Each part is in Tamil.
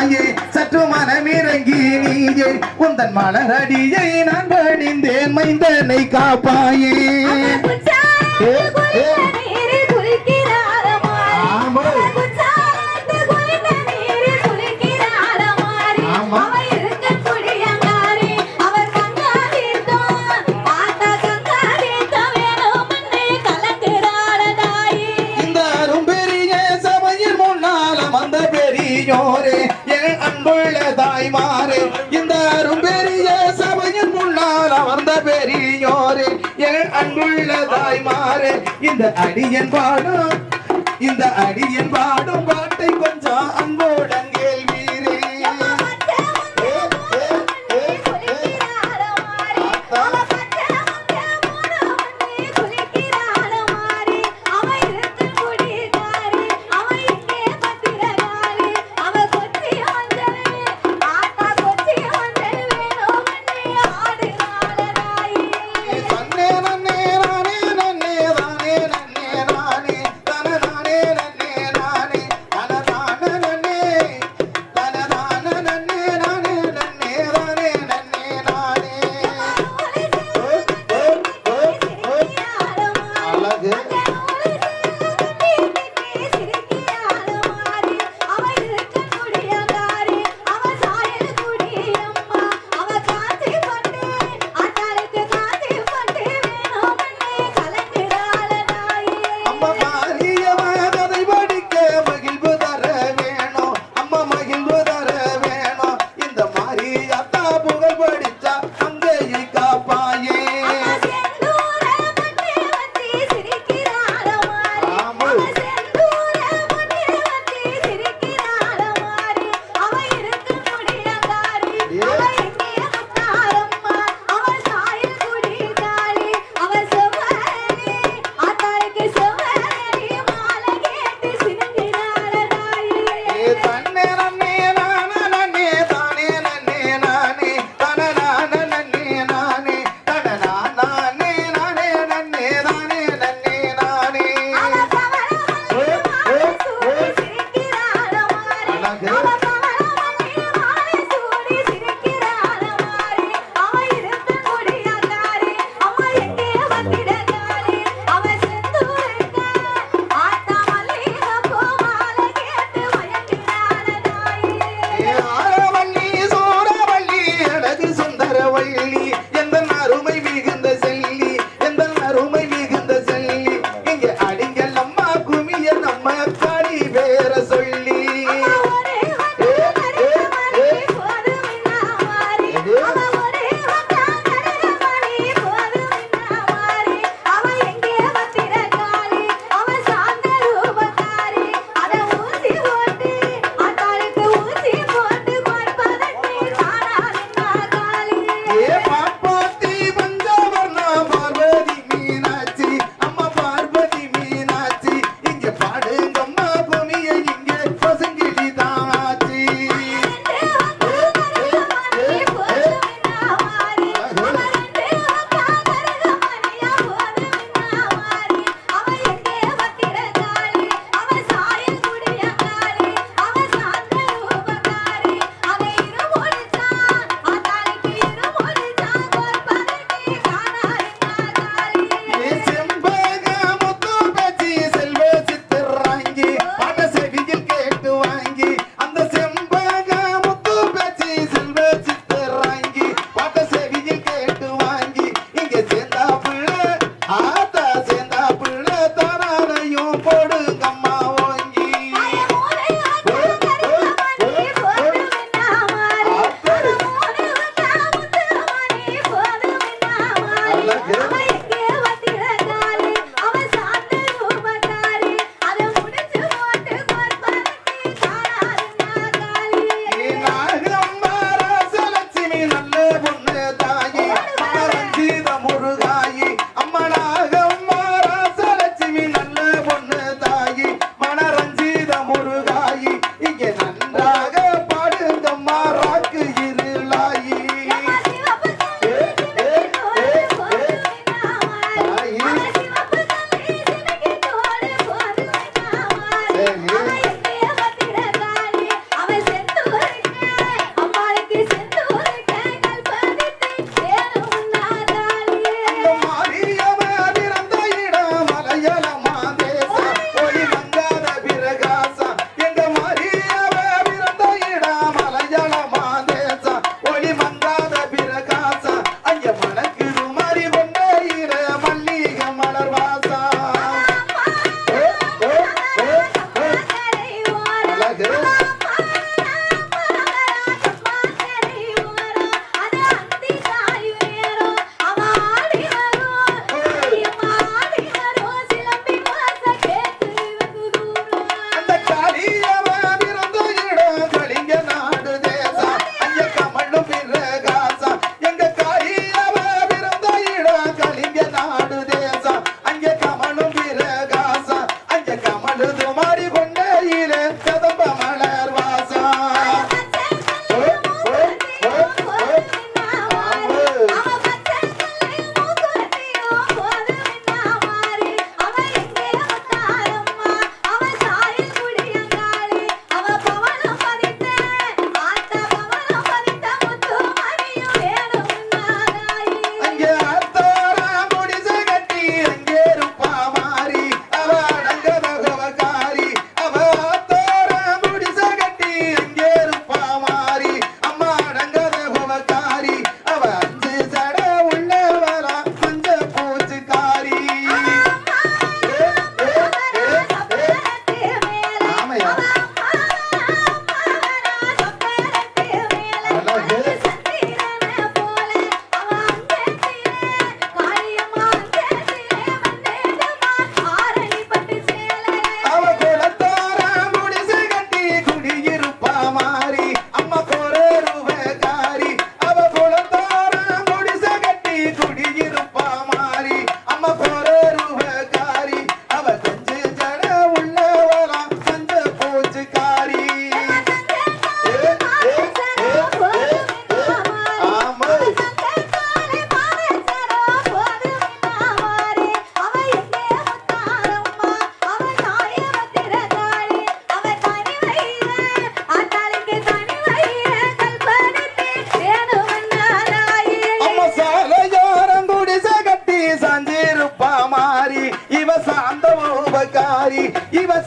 தாயே சற்று மனமிறங்கி நீயே. உந்தன் மலரடியை நான் பணிந்தேன் மைந்தனை காப்பாயே. அன்புள்ள தாய்மாரே இந்த அடியன் பாடும் இந்த அடியன் பாடும் பாட்டை கொஞ்சம் அன்போடன்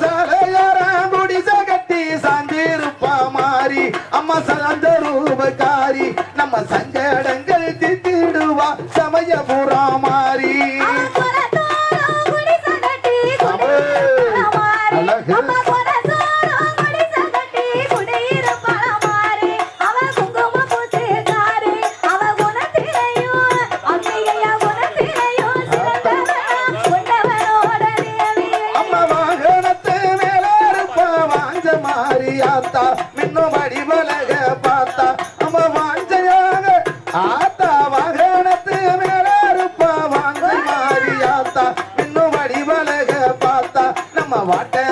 சாலையார முடிச கட்டி சாஞ்சிருப்பா மாறி. அம்மா சலந்த பார்த்தா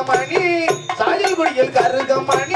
கருகமணி சாயல்குடியில் கருகமணி.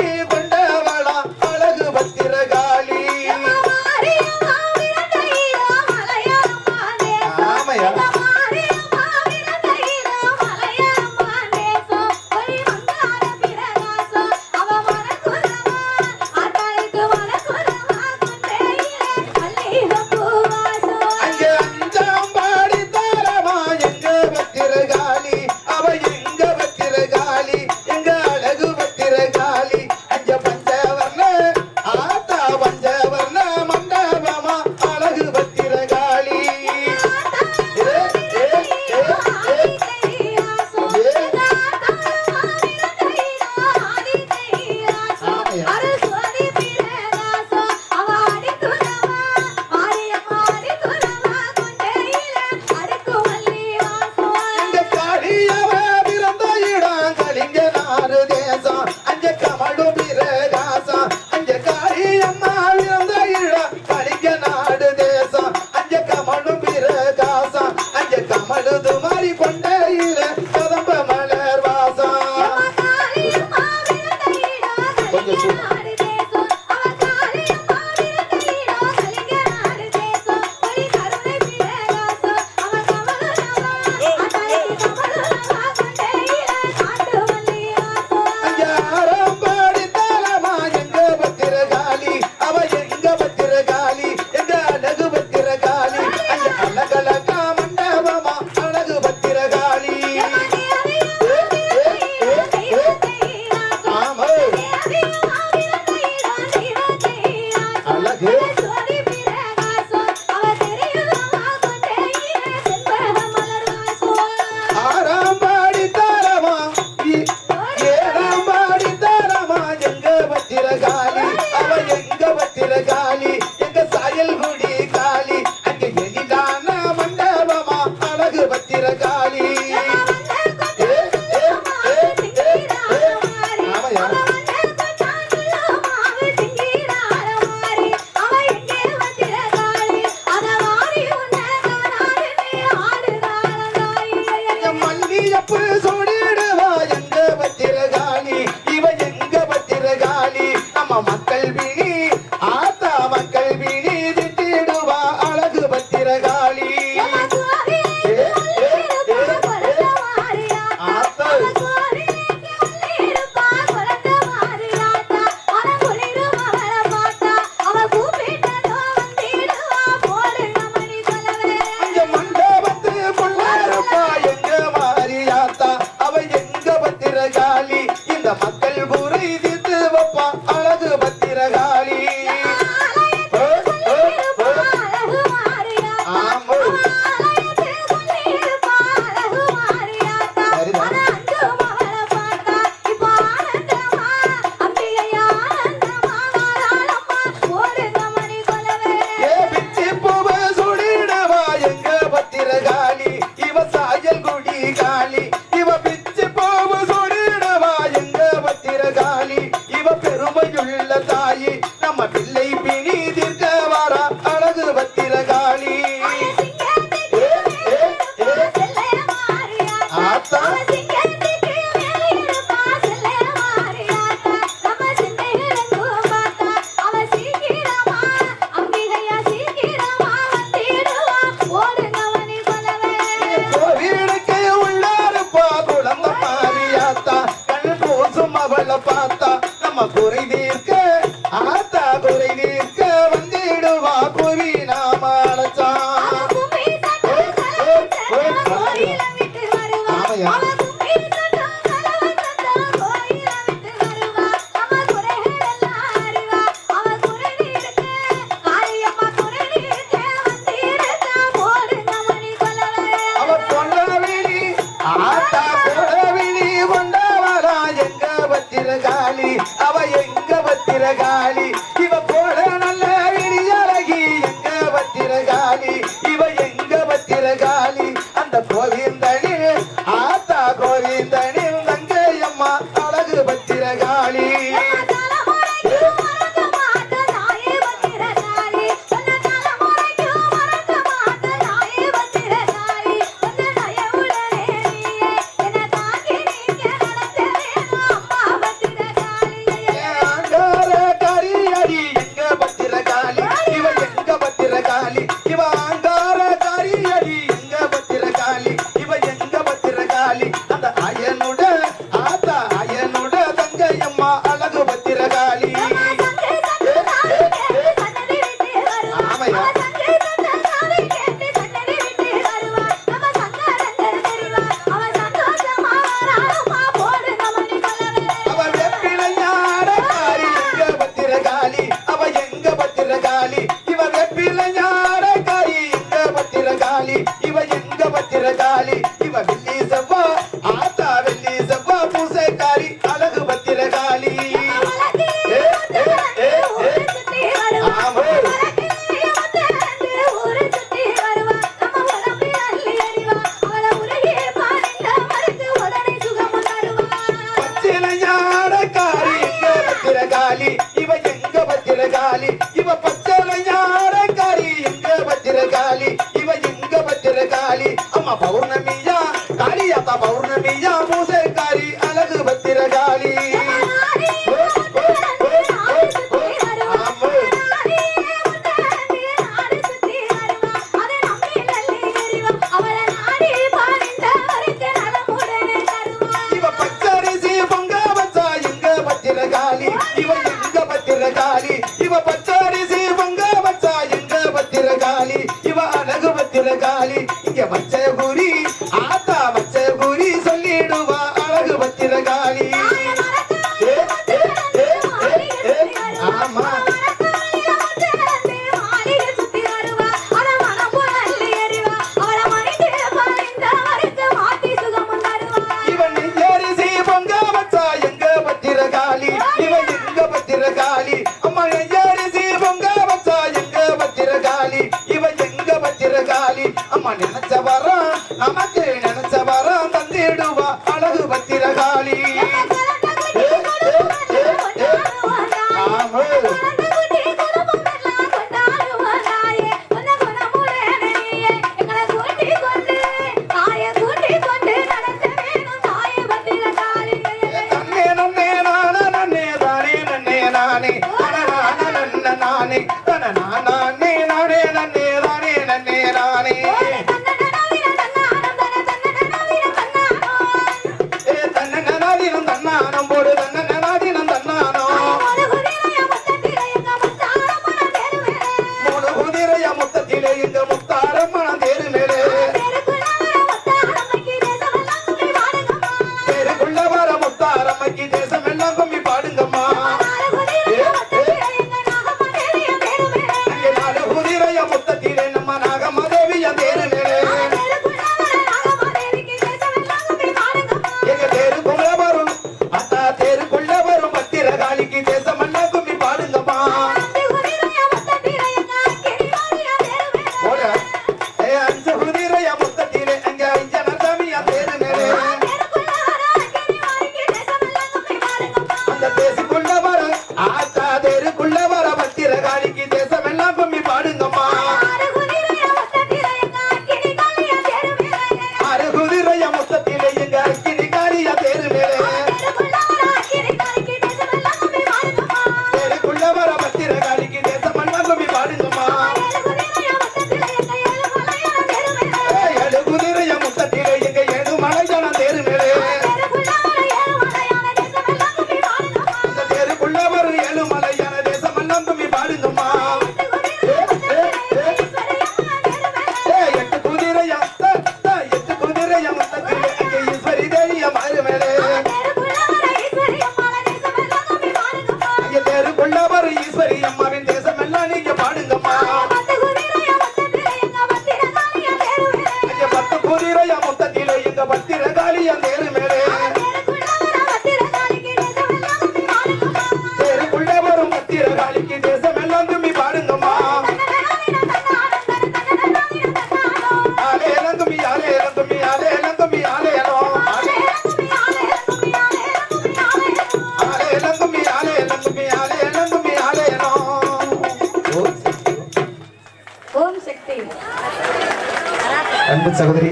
அன்பு சகோதரி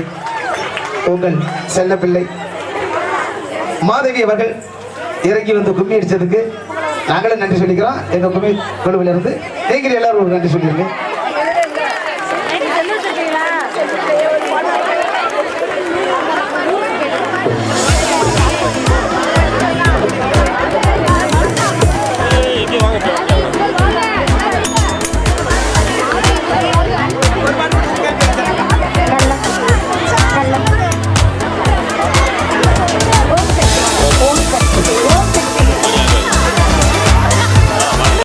உங்கள் செல்ல பிள்ளை மாதவி அவர்கள் இறங்கி வந்து கும்மி அடிச்சதுக்கு நாங்களும் நன்றி சொல்லிக்கிறோம். எங்க கும்மி குழுவிலிருந்து நீங்கள் எல்லாரும் நன்றி சொல்லியிருக்கேன்